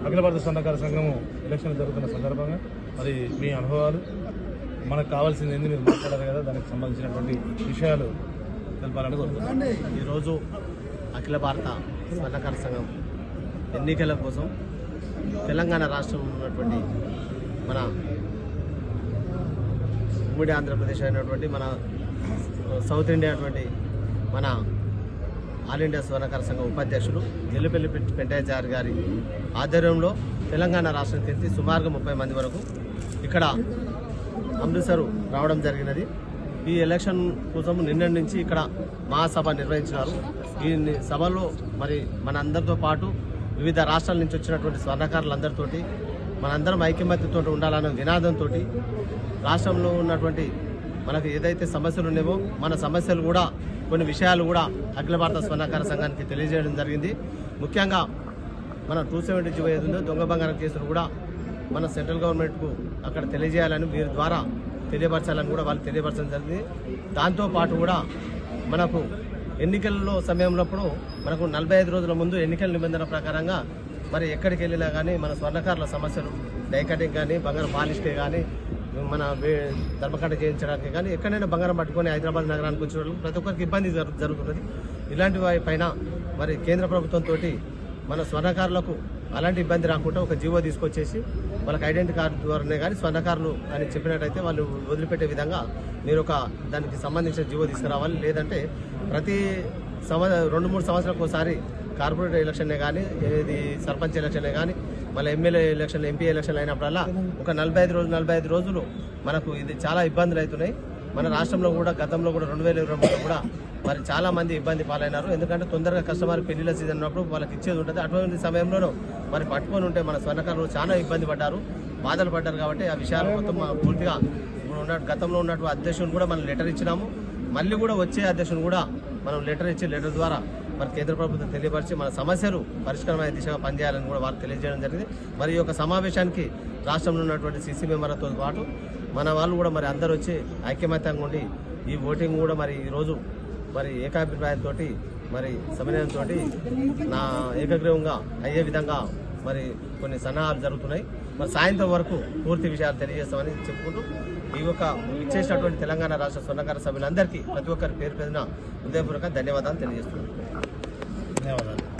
అఖిల భారత స్వర్ణకార సంఘము ఎలక్షన్ జరుగుతున్న సందర్భంగా మరి మీ అనుభవాలు మనకు కావాల్సింది ఏంది మీరు మాట్లాడారు కదా దానికి సంబంధించినటువంటి విషయాలు తెలపాలని కోరుకుంటున్నాను ఈరోజు అఖిల భారత స్వర్ణకార సంఘం ఎన్నికల కోసం తెలంగాణ రాష్ట్రంలో ఉన్నటువంటి మన ఉమ్మడి ఆంధ్రప్రదేశ్ అయినటువంటి మన సౌత్ ఇండియా అటువంటి మన ఆల్ ఇండియా స్వర్ణకార సంఘం ఉపాధ్యక్షులు జల్లిపల్లి పెం- పెంటాచారి గారి ఆధ్వర్యంలో తెలంగాణ రాష్ట్రం తెలిసి సుమారుగా ముప్పై మంది వరకు ఇక్కడ అమృత్సర్ రావడం జరిగినది. ఈ ఎలక్షన్ కోసం నిన్న నుంచి ఇక్కడ మహాసభ నిర్వహించినారు. ఈ సభలో మరి మన అందరితో పాటు వివిధ రాష్ట్రాల నుంచి వచ్చినటువంటి స్వర్ణకారులందరితోటి మనందరం ఐక్యమత్యతో ఉండాలనే నినాదంతో రాష్ట్రంలో ఉన్నటువంటి మనకు ఏదైతే సమస్యలు ఉన్నాయో మన సమస్యలు కూడా కొన్ని విషయాలు కూడా అఖిల భారత స్వర్ణకార సంఘానికి తెలియజేయడం జరిగింది. ముఖ్యంగా మన టూ సెవెంటీ జీవో ఏది ఉందో దొంగ బంగారం కేసులు కూడా మన సెంట్రల్ గవర్నమెంట్కు అక్కడ తెలియజేయాలని వీరి ద్వారా తెలియపరచాలని కూడా వాళ్ళు తెలియపరచడం జరిగింది. దాంతోపాటు కూడా మనకు ఎన్నికల్లో సమయంలోప్పుడు మనకు నలభై ఐదు రోజుల ముందు ఎన్నికల నిబంధన ప్రకారంగా మరి ఎక్కడికి వెళ్ళినా కానీ మన స్వర్ణకారుల సమస్యలు డైకటింగ్ కానీ బంగారం పాలిష్కే కానీ మన వే- చేయించడానికి కానీ ఎక్కడైనా బంగారం పట్టుకొని హైదరాబాద్ నగరానికి వచ్చిన వాళ్ళు ప్రతి ఒక్కరికి ఇబ్బంది జరుగుతున్నది ఇలాంటి పైన మరి కేంద్ర ప్రభుత్వంతో మన స్వర్ణకారులకు అలాంటి ఇబ్బంది రాకుండా ఒక జీవో తీసుకొచ్చేసి వాళ్ళకి ఐడెంటిటీ కార్డు ద్వారానే కానీ స్వర్ణకారులు అని చెప్పినట్టయితే వాళ్ళు వదిలిపెట్టే విధంగా మీరు ఒక దానికి సంబంధించిన జీవో తీసుకురావాలి. లేదంటే ప్రతి సంవ రెండు మూడు సంవత్సరాలకు ఒకసారి కార్పొరేట్ ఎలక్షన్నే కానీ ఇది సర్పంచ్ ఎలక్షన్నే కానీ మళ్ళీ ఎమ్మెల్యే ఎలక్షన్ ఎంపీ ఎలక్షన్లు అయినప్పుడల్లా ఒక నలభై ఐదు రోజులు నలభై ఐదు రోజులు మనకు ఇది చాలా ఇబ్బందులు అవుతున్నాయి. మన రాష్ట్రంలో కూడా గతంలో కూడా రెండు వేల ఇరవై మూడులో కూడా మరి చాలా మంది ఇబ్బంది పాలైనారు. ఎందుకంటే తొందరగా కస్టమర్ పెళ్ళిల సీజన్ ఉన్నప్పుడు వాళ్ళకి ఇచ్చేది ఉంటుంది. అటువంటి సమయంలోనూ మరి పట్టుకొని ఉంటే మన స్వర్ణకారులు చాలా ఇబ్బంది పడ్డారు. బాధలు పడ్డారు కాబట్టి ఆ విషయాలు మొత్తం పూర్తిగా ఇప్పుడు ఉన్న గతంలో ఉన్నటువంటి అధ్యక్షుని కూడా మనం లెటర్ ఇచ్చినాము. మళ్ళీ కూడా వచ్చే అధ్యక్షుని కూడా మనం లెటర్ ఇచ్చి లెటర్ ద్వారా మరి కేంద్ర ప్రభుత్వం తెలియపరిచి మన సమస్యలు పరిష్కారమైన దిశగా పనిచేయాలని కూడా వారు తెలియజేయడం జరిగింది. మరి ఈ యొక్క సమావేశానికి రాష్ట్రంలో ఉన్నటువంటి సీసీ మెంబర్లతో పాటు మన వాళ్ళు కూడా మరి అందరూ వచ్చి ఐక్యమత్యంగా ఉండి ఈ ఓటింగ్ కూడా మరి ఈరోజు మరి ఏకాభిప్రాయంతో మరి సమన్వయంతో నా ఏకగ్రీవంగా అయ్యే విధంగా మరి కొన్ని సన్నాహాలు జరుగుతున్నాయి. మరి సాయంత్రం వరకు పూర్తి విషయాలు తెలియజేస్తామని చెప్పుకుంటూ ఈ యొక్క ఇచ్చేసినటువంటి తెలంగాణ రాష్ట్ర స్వర్ణకార సభ్యులందరికీ ప్రతి ఒక్కరి పేరు పేరున హృదయపూర్వక ధన్యవాదాలు తెలియజేస్తున్నాను. ధన్యవాదాలు.